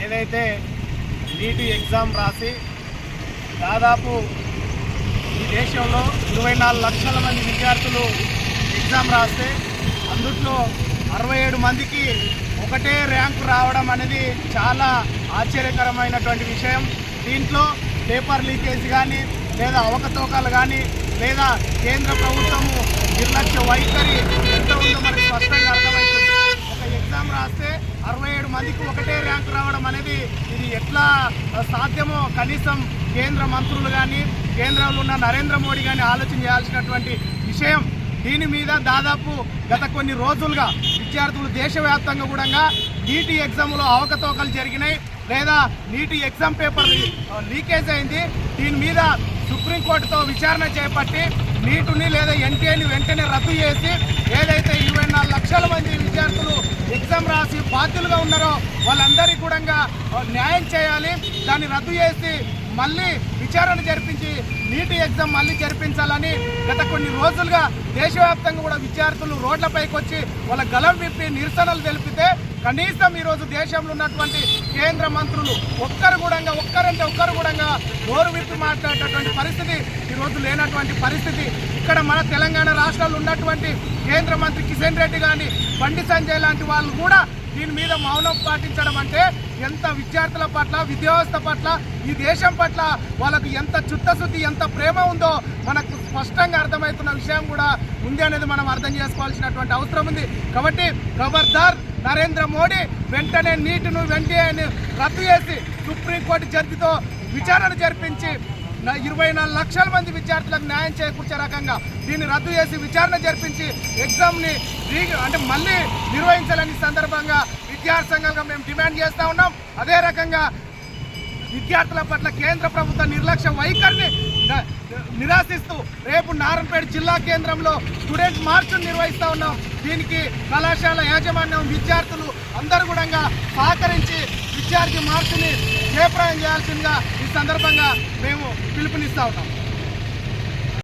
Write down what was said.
ఏదైతే నీటి ఎగ్జామ్ రాసి దాదాపు ఈ దేశంలో ఇరవై నాలుగు లక్షల మంది విద్యార్థులు ఎగ్జామ్ రాస్తే అందుట్లో అరవై ఏడు మందికి ఒకటే ర్యాంకు రావడం అనేది చాలా ఆశ్చర్యకరమైనటువంటి విషయం. దీంట్లో పేపర్ లీకేజ్ కానీ లేదా అవకతవకలు కానీ లేదా కేంద్ర ప్రభుత్వము నిర్లక్ష్య వైఖరి ఎంత ఉందో మనకు స్పష్టంగా ఎగ్జామ్ రాస్తే అరవై ఏడు మందికి ఒకటే ర్యాంకు రావడం అనేది ఇది ఎట్లా సాధ్యమో కనీసం కేంద్ర మంత్రులు కానీ కేంద్రంలో ఉన్న నరేంద్ర మోడీ కానీ ఆలోచన చేయాల్సినటువంటి విషయం దీని మీద దాదాపు గత కొన్ని రోజులుగా విద్యార్థులు దేశవ్యాప్తంగా కూడా నీటి ఎగ్జామ్లో అవకతవకలు జరిగినాయి లేదా నీటి ఎగ్జామ్ పేపర్ లీకేజ్ అయింది. దీని మీద సుప్రీంకోర్టుతో విచారణ చేపట్టి నీటుని లేదా ఎన్టీఏని వెంటనే రద్దు చేసి ఏదైతే ఇరవై నాలుగు లక్షల మంది బాధ్యులుగా ఉన్నారో వాళ్ళందరికీ కూడా న్యాయం చేయాలి. దాన్ని రద్దు చేసి మళ్ళీ విచారణ జరిపించి నీటి ఎగ్జామ్ మళ్ళీ జరిపించాలని గత కొన్ని రోజులుగా దేశవ్యాప్తంగా కూడా విద్యార్థులు రోడ్లపైకి వచ్చి వాళ్ళ గలం విప్పి నిరసనలు తెలిపితే కనీసం ఈరోజు దేశంలో ఉన్నటువంటి కేంద్ర మంత్రులు ఒక్కరు కూడా ఒక్కరంటే ఒక్కరు కూడా నోరు విప్పి మాట్లాడేటటువంటి పరిస్థితి రోజు లేనటువంటి పరిస్థితి. ఇక్కడ మన తెలంగాణ రాష్ట్రాలు ఉన్నటువంటి కేంద్ర మంత్రి కిషన్ రెడ్డి కానీ బండి సంజయ్ లాంటి వాళ్ళు కూడా దీని మీద మౌనం పాటించడం అంటే ఎంత విద్యార్థుల పట్ల విద్యావస్థ పట్ల ఈ దేశం పట్ల వాళ్ళకు ఎంత చిత్తశుద్ధి ఎంత ప్రేమ ఉందో మనకు స్పష్టంగా అర్థమవుతున్న విషయం కూడా ఉంది అనేది మనం అర్థం చేసుకోవాల్సినటువంటి అవసరం ఉంది. కాబట్టి ఖబర్దార్ నరేంద్ర మోడీ వెంటనే నీటిను వెంటనే రద్దు చేసి సుప్రీంకోర్టు జడ్జితో విచారణ జరిపించి ఇరవై నాలుగు లక్షల మంది విద్యార్థులకు న్యాయం చేకూర్చే రకంగా దీన్ని రద్దు చేసి విచారణ జరిపించి ఎగ్జామ్ని అంటే మళ్ళీ నిర్వహించాలని సందర్భంగా విద్యార్థి సంఘాలుగా మేము డిమాండ్ చేస్తూ ఉన్నాం. అదే రకంగా విద్యార్థుల పట్ల కేంద్ర ప్రభుత్వ నిర్లక్ష్య వైఖరిని నిరాశిస్తూ రేపు నారాయణపేట జిల్లా కేంద్రంలో స్టూడెంట్ మార్చ్ నిర్వహిస్తూ ఉన్నాం. దీనికి కళాశాల యాజమాన్యం విద్యార్థులు అందరూ కూడా సహకరించి విద్యార్థి మార్చుని జయప్రాయం చేయాల్సిందిగా ఈ సందర్భంగా మేము పిలుపునిస్తా ఉన్నాం.